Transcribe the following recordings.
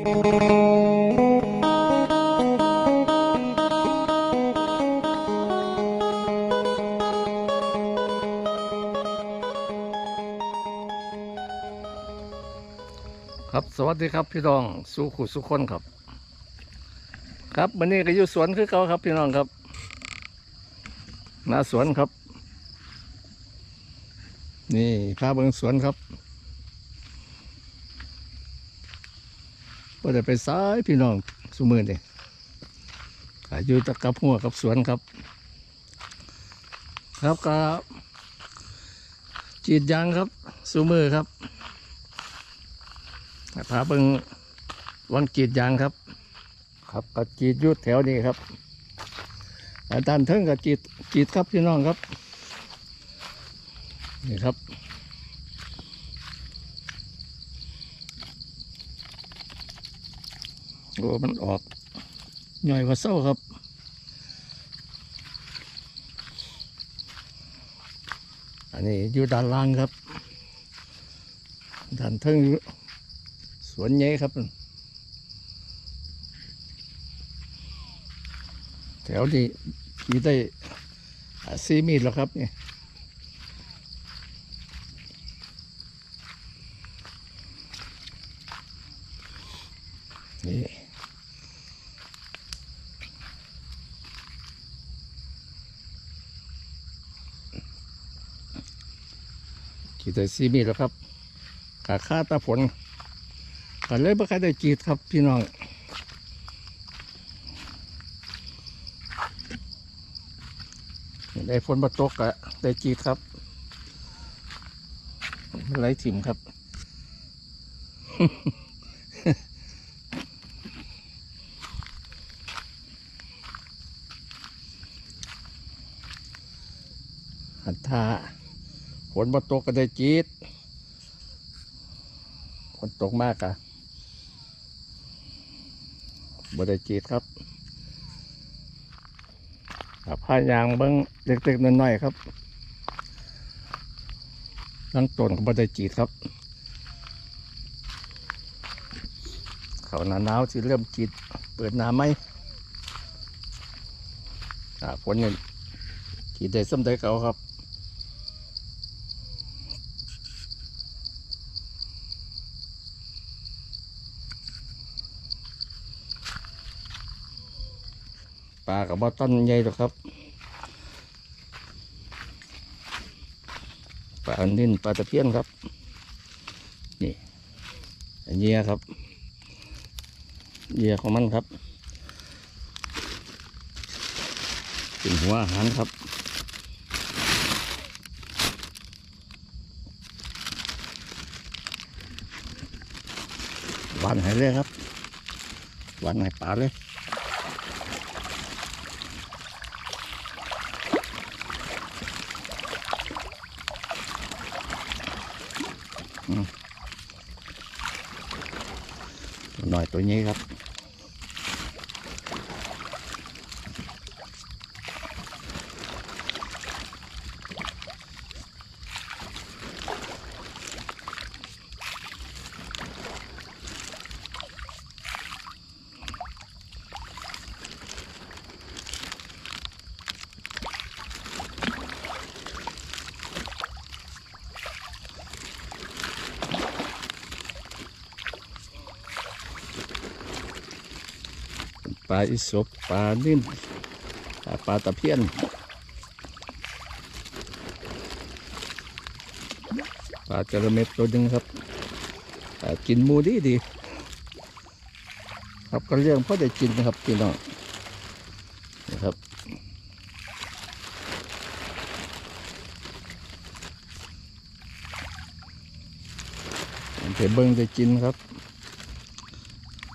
ครับสวัสดีครับพี่น้องสู่ขุสุขคนครับ ครับวันนี้ก็อยู่สวนคือเขาครับพี่น้องครับหน้าสวนครับ นี่พาเบิงสวนครับ ก็จะไปซ้ายพี่น้องสุมือนี่ก็อยู่ตะกับหัวกับสวนครับ ครับก็จีดยางครับสุมือครับพาเบิงวันกีดยางครับ ครับก็กรีดยุดแถวนี้ครับอาจารย์เทิงกับกรีดกรีดครับพี่น้องครับนี่ครับ โอ้มันออกหน่อยกว่าเศร้าครับอันนี้อยู่ด้านล่างครับด้านเทิงสวนใหญ่ครับ แถวนี้ขี่ได้ซีมีดแล้วครับนี่นี่ ขี่ได้ซีมีแล้วครับขาค่าตาฝนก็เลยบ่ค่อยได้กีดครับพี่น้องได้ฝนมาตกอะได้กีดครับไรถิ่มครับ หันท่า ฝนมาตกก็ได้กรีดฝนตกมากอะบได้จีดครับผ้ายางเบิ้งเล็กๆน้อยๆครับตั้งต้นก็บได้จีดครับ เขาหนาหนาวที่เริ่มจีดเปิดหนาไหมฝนเนี่ยจีดได้ส้มได้เก่าครับ ลากับบ่ต้นใหญ่หรอกครับปลานิ่นปลาตะเพียนครับ นี่อันเยียครับเหยียของมันครับเป็นหัวอาหารครับหวานให้เลยครับหวานให้ปลาเลย หน่อยตัวนี้ครับ ปลาอิศบปลานิ่นปลาปลาตะเพียนปลาจระเม็ดตัวหนึ่งครับกินมูดีดีครับก็เลี้ยงเพราะได้กินนะครับพี่น้องนะครับเดี๋ยเบิ้งได้กินครับ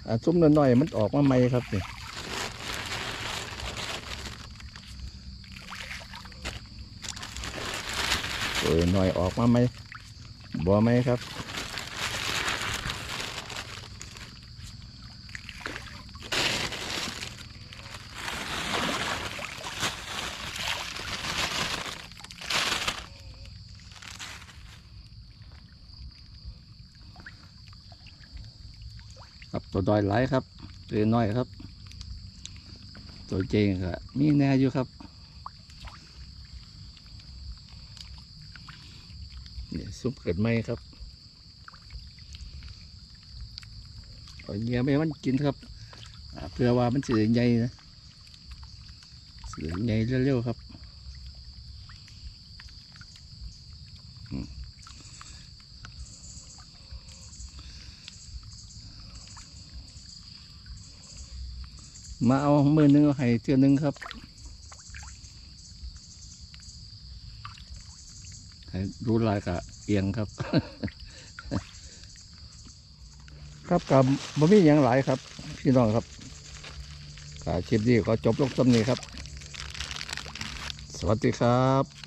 อ่าซุ้มน้อยๆมันออกมาใหม่ครับนี่ โอ้ยหน่อยออกมาไหมบัวไหมครับครับตัวดอยไหลครับตัวน้อยครับ ตัวเจงก็มีแน่อยู่ครับ นี่ซุปเกิดไหมครับเอาเงี้ยไม่มันกินครับเพื่อว่ามันสิได้ใหญ่นะสิได้ใหญ่เร็วๆครับมาเอามือนึงเอาให้เทือหนึงครับ ให้ รู้ลายกะเอียงครับ ครับกับบะมีอย่างหลายครับ พี่น้องครับกาคลิปนี้ขอจบลงตำนี้ครับ สวัสดีครับ